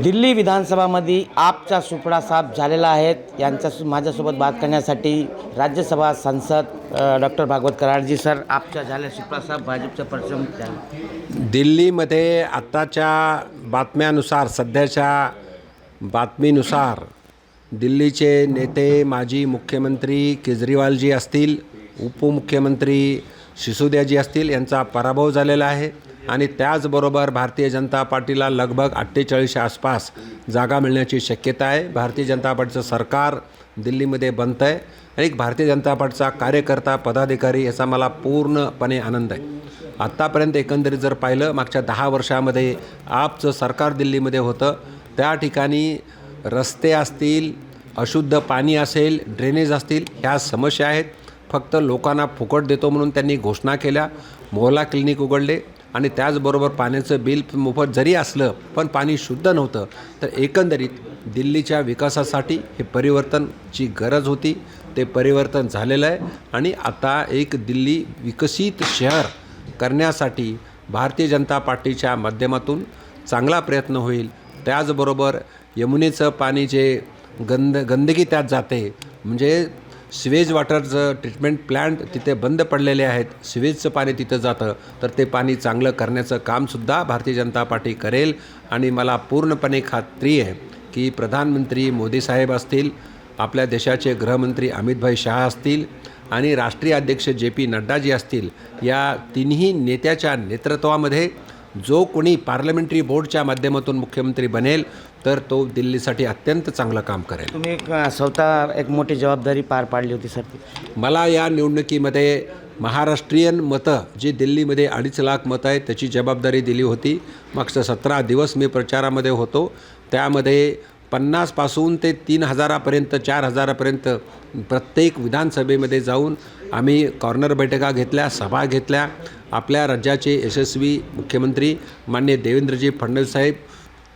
दिल्ली विधानसभामध्ये आपचा सुपडा साफ झालेला आहे. यांच्या माझ्यासोबत बात करण्यासाठी राज्यसभा सांसद डॉक्टर भागवत कराडजी सर आपच्या झाल्या सुपडा साफ भाजपचं परिश्रम दिल्लीमध्ये आत्ताच्या बातम्यानुसार सध्याच्या बातमीनुसार दिल्लीचे नेते माजी मुख्यमंत्री केजरीवालजी असतील उपमुख्यमंत्री सिसोदियाजी असतील यांचा पराभव झालेला आहे. आणि त्याचबरोबर भारतीय जनता पार्टीला लगभग अठ्ठेचाळीसच्या आसपास जागा मिळण्याची शक्यता आहे. भारतीय जनता पार्टीचं सरकार दिल्लीमध्ये बनतं आहे आणि एक भारतीय जनता पार्टीचा कार्यकर्ता पदाधिकारी याचा मला पूर्णपणे आनंद आहे. आत्तापर्यंत एकंदरीत जर पाहिलं मागच्या दहा वर्षामध्ये आपचं सरकार दिल्लीमध्ये होतं. त्या ठिकाणी रस्ते असतील अशुद्ध पाणी असेल ड्रेनेज असतील ह्या समस्या आहेत. फक्त लोकांना फुकट देतो म्हणून त्यांनी घोषणा केल्या. मोहला क्लिनिक उघडले. आणि त्याचबरोबर पाण्याचं बिल मोफत जरी असलं पण पाणी शुद्ध नव्हतं तर एकंदरीत दिल्लीच्या विकासासाठी हे परिवर्तनची गरज होती. ते परिवर्तन झालेलं आहे आणि आता एक दिल्ली विकसित शहर करण्यासाठी भारतीय जनता पार्टीच्या माध्यमातून चांगला प्रयत्न होईल. त्याचबरोबर यमुनेचं पाणी जे गंद गंदगी त्यात जाते म्हणजे सिवेज वॉटरचं ट्रीटमेंट प्लॅन्ट तिथे बंद पडलेले आहेत. सिवेजचं पाणी तिथं जातं. तर ते पाणी चांगलं करण्याचं कामसुद्धा भारतीय जनता पार्टी करेल. आणि मला पूर्णपणे खात्री आहे की प्रधानमंत्री मोदी साहेब असतील आपल्या देशाचे गृहमंत्री अमितभाई शहा असतील आणि राष्ट्रीय अध्यक्ष जे पी नड्डाजी असतील या तिन्ही नेत्याच्या नेतृत्वामध्ये जो कोणी पार्लमेंटरी बोर्डच्या माध्यमातून मुख्यमंत्री बनेल तर तो दिल्लीसाठी अत्यंत चांगलं काम करेल. तुम्ही स्वतः एक मोठी जबाबदारी पार पाडली होती सर. मला या निवडणुकीमध्ये महाराष्ट्रीयन मतं जी दिल्लीमध्ये अडीच लाख मतं आहेत त्याची जबाबदारी दिली होती. मागचं सतरा दिवस मी प्रचारामध्ये होतो. त्यामध्ये पन्नासपासून ते तीन हजारापर्यंत चार हजारापर्यंत प्रत्येक विधानसभेमध्ये जाऊन आम्ही कॉर्नर बैठका घेतल्या सभा घेतल्या. आपल्या राज्याचे यशस्वी मुख्यमंत्री मान्य देवेंद्रजी फडणवीस साहेब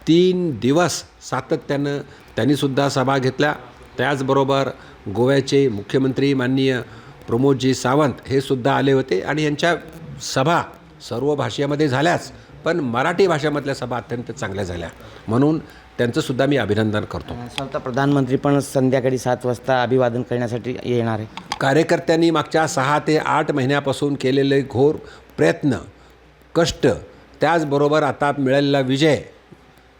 तीन दिवस सातत्यानं त्यांनीसुद्धा सभा घेतल्या. त्याचबरोबर गोव्याचे मुख्यमंत्री माननीय प्रमोदजी सावंत हे सुद्धा आले होते आणि यांच्या सभा सर्व भाषेमध्ये झाल्याच पण मराठी भाषेमधल्या सभा अत्यंत चांगल्या झाल्या. म्हणून त्यांचंसुद्धा मी अभिनंदन करतो. स्वतः प्रधानमंत्री पण संध्याकाळी सात वाजता अभिवादन करण्यासाठी येणार आहे. कार्यकर्त्यांनी मागच्या सहा ते आठ महिन्यापासून केलेले घोर प्रयत्न कष्ट त्याचबरोबर आता मिळालेला विजय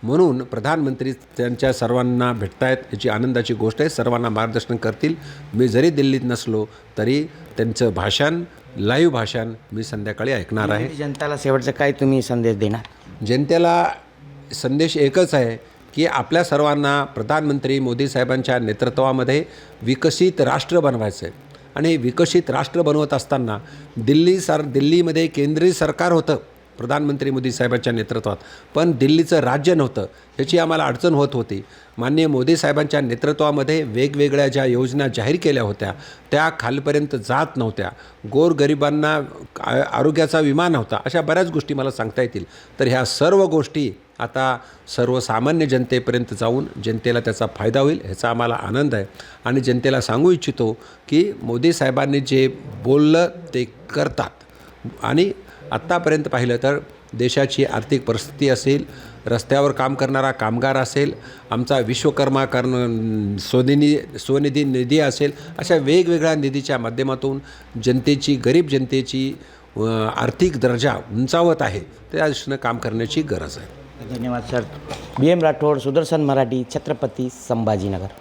म्हणून प्रधानमंत्री त्यांच्या सर्वांना भेटतायत याची आनंदाची गोष्ट आहे. सर्वांना मार्गदर्शन करतील. मी जरी दिल्लीत नसलो तरी त्यांचं भाषण लाईव्ह भाषण मी संध्याकाळी ऐकणार आहे. जनताला शेवटचा काय तुम्ही संदेश देणार? जनतेला संदेश एकच आहे की आपल्या सर्वांना प्रधानमंत्री मोदी साहेबांच्या नेतृत्वामध्ये विकसित राष्ट्र बनवायचं आहे आणि विकसित राष्ट्र बनवत असताना दिल्ली सर दिल्लीमध्ये केंद्रीय सरकार होतं. प्रधानमंत्री मोदी साहेबांच्या नेतृत्वात. पण दिल्लीचं राज्य नव्हतं ह्याची आम्हाला अडचण होत होती. माननीय मोदी साहेबांच्या नेतृत्वामध्ये वेगवेगळ्या ज्या योजना जाहीर केल्या होत्या त्या खालपर्यंत जात नव्हत्या. गोरगरिबांना आरोग्याचा विमा नव्हता अशा बऱ्याच गोष्टी मला सांगता येतील. तर ह्या सर्व गोष्टी आता सर्वसामान्य जनतेपर्यंत जाऊन जनतेला त्याचा फायदा होईल ह्याचा आम्हाला आनंद आहे. आणि जनतेला सांगू इच्छितो की मोदी साहेबांनी जे बोललं ते करतात. आणि आत्तापर्यंत पाहिलं तर देशाची आर्थिक परिस्थिती असेल रस्त्यावर काम करणारा कामगार असेल आमचा विश्वकर्मा कर्ण स्वनिधी स्वनिधी निधी असेल अशा वेगवेगळ्या निधीच्या माध्यमातून जनतेची गरीब जनतेची आर्थिक दर्जा उंचावत आहे. त्या दृष्टीनं काम करण्याची गरज आहे. धन्यवाद sir. B M Rathod Sudarshan Marathi Chhatrapati Sambhajinagar.